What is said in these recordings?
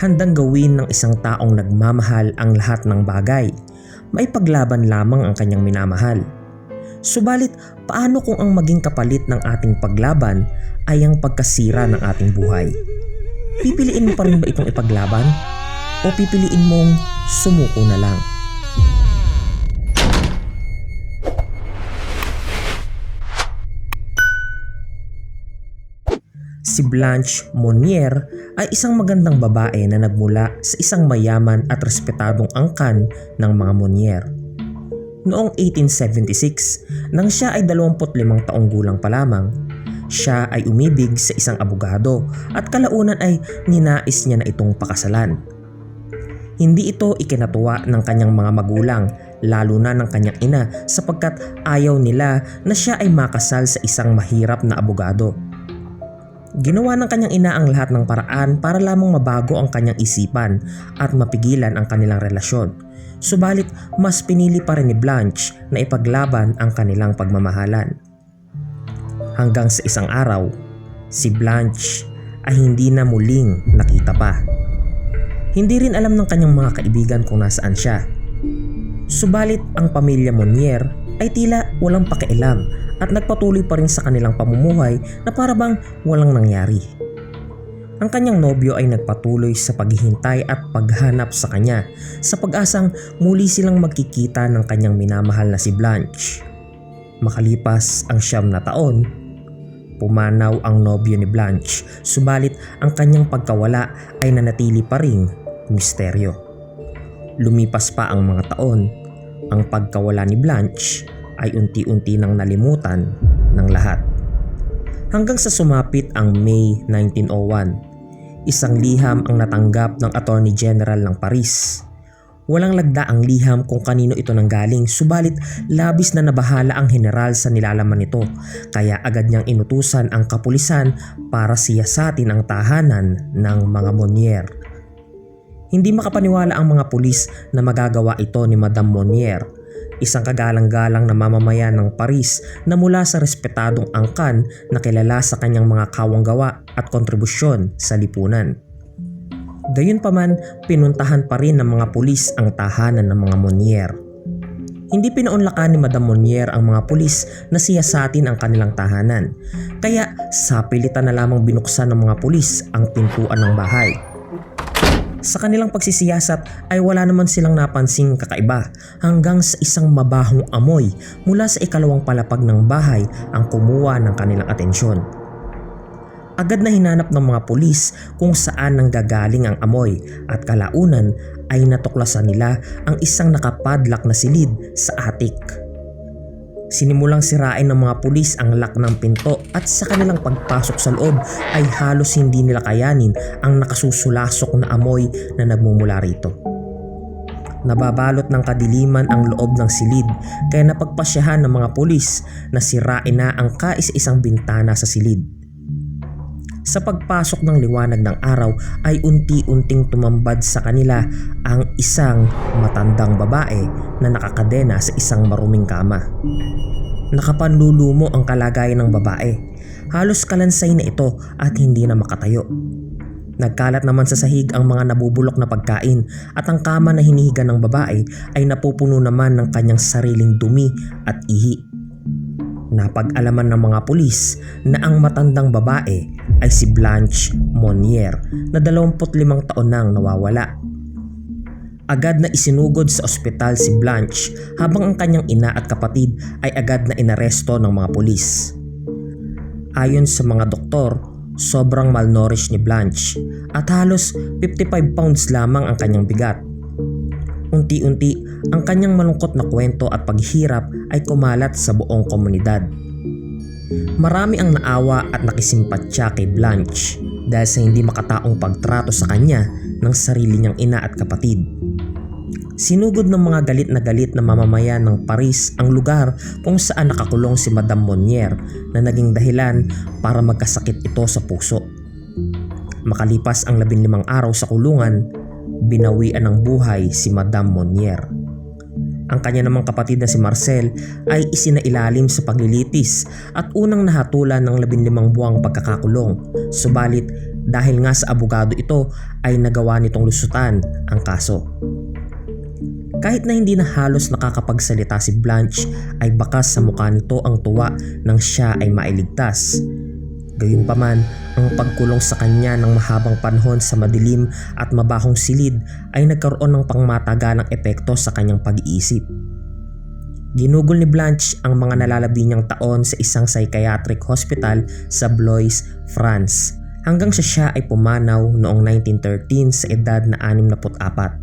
handang gawin ng isang taong nagmamahal ang lahat ng bagay. Maipaglaban lamang ang kanyang minamahal. Subalit, paano kung ang maging kapalit ng ating paglaban ay ang pagkasira ng ating buhay? Pipiliin mo pa rin ba itong ipaglaban? O pipiliin mong sumuko na lang? Si Blanche Monnier ay isang magandang babae na nagmula sa isang mayaman at respetadong angkan ng mga Monnier. Noong 1876, nang siya ay 25 taong gulang pa lamang, siya ay umibig sa isang abogado at kalaunan ay ninais niya na itong pakasalan. Hindi ito ikinatuwa ng kanyang mga magulang lalo na ng kanyang ina sapagkat ayaw nila na siya ay makasal sa isang mahirap na abogado. Ginawa ng kanyang ina ang lahat ng paraan para lamang mabago ang kanyang isipan at mapigilan ang kanilang relasyon. Subalit mas pinili pa rin ni Blanche na ipaglaban ang kanilang pagmamahalan. Hanggang sa isang araw, si Blanche ay hindi na muling nakita pa. Hindi rin alam ng kanyang mga kaibigan kung nasaan siya. Subalit ang pamilya Monnier ay tila walang pakialam at nagpatuloy pa rin sa kanilang pamumuhay na para bang walang nangyari. Ang kanyang nobyo ay nagpatuloy sa paghihintay at paghanap sa kanya sa pag-asang muli silang magkikita ng kanyang minamahal na si Blanche. Makalipas ang siyam na taon, pumanaw ang nobyo ni Blanche subalit ang kanyang pagkawala ay nanatili pa ring misteryo. Lumipas pa ang mga taon, ang pagkawala ni Blanche ay unti-unti nang nalimutan ng lahat. Hanggang sa sumapit ang May 1901, isang liham ang natanggap ng Attorney General ng Paris. Walang lagda ang liham kung kanino ito nanggaling subalit labis na nabahala ang general sa nilalaman nito kaya agad niyang inutusan ang kapulisan para siyasatin ang tahanan ng mga Monnier. Hindi makapaniwala ang mga pulis na magagawa ito ni Madame Monnier isang kagalang-galang na mamamayan ng Paris na mula sa respetadong angkan na kilala sa kanyang mga kawanggawa at kontribusyon sa lipunan. Gayunpaman, pinuntahan pa rin ng mga pulis ang tahanan ng mga Monnier. Hindi pinaunlakan ni Madame Monnier ang mga pulis na siyasatin ang kanilang tahanan, kaya sapilitan na lamang binuksan ng mga pulis ang pintuan ng bahay. Sa kanilang pagsisiyasat ay wala naman silang napansing kakaiba hanggang sa isang mabahong amoy mula sa ikalawang palapag ng bahay ang kumuha ng kanilang atensyon. Agad na hinanap ng mga pulis kung saan nanggagaling ang amoy at kalaunan ay natuklasan nila ang isang nakapadlak na silid sa atik. Sinimulang sirain ng mga pulis ang lock ng pinto at sa kanilang pagpasok sa loob ay halos hindi nila kayanin ang nakasusulasok na amoy na nagmumula rito. Nababalot ng kadiliman ang loob ng silid kaya napagpasyahan ng mga pulis na sirain na ang kais-isang bintana sa silid. Sa pagpasok ng liwanag ng araw ay unti-unting tumambad sa kanila ang isang matandang babae na nakakadena sa isang maruming kama. Nakapanlulumo ang kalagayan ng babae. Halos kalansay na ito at hindi na makatayo. Nagkalat naman sa sahig ang mga nabubulok na pagkain at ang kama na hinihiga ng babae ay napupuno naman ng kanyang sariling dumi at ihi. Napag-alaman ng mga pulis na ang matandang babae ay si Blanche Monnier na 25 taon nang nawawala. Agad na isinugod sa ospital si Blanche habang ang kanyang ina at kapatid ay agad na inaresto ng mga pulis. Ayon sa mga doktor, sobrang malnourished ni Blanche at halos 55 pounds lamang ang kanyang bigat. Unti-unti, ang kanyang malungkot na kwento at paghirap ay kumalat sa buong komunidad. Marami ang naawa at nakisimpatya kay Blanche dahil sa hindi makataong pagtrato sa kanya ng sarili niyang ina at kapatid. Sinugod ng mga galit na galit na mamamayan ng Paris ang lugar kung saan nakakulong si Madame Monnier na naging dahilan para magkasakit ito sa puso. Makalipas ang labinlimang araw sa kulungan, binawian ng buhay si Madame Monnier. Ang kanya namang kapatid na si Marcel ay isinailalim sa paglilitis at unang nahatulan ng 15 buwang pagkakakulong. Subalit dahil nga sa abogado ito ay nagawa nitong lusutan ang kaso. Kahit na hindi na halos nakakapagsalita si Blanche ay bakas sa mukha nito ang tuwa nang siya ay mailigtas. Gayunpaman, ang pagkulong sa kanya ng mahabang panahon sa madilim at mabahong silid ay nagkaroon ng pangmataganang epekto sa kanyang pag-iisip. Ginugol ni Blanche ang mga nalalabi niyang taon sa isang psychiatric hospital sa Blois, France hanggang sa siya ay pumanaw noong 1913 sa edad na 64.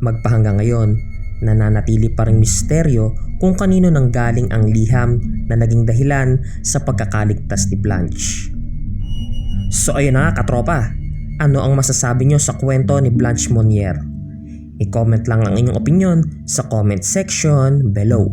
Magpahanggang ngayon, nananatili pa ring misteryo kung kanino nang galing ang liham na naging dahilan sa pagkakaligtas ni Blanche. So ayun na nga katropa, ano ang masasabi nyo sa kwento ni Blanche Monnier? I-comment lang ang inyong opinion sa comment section below.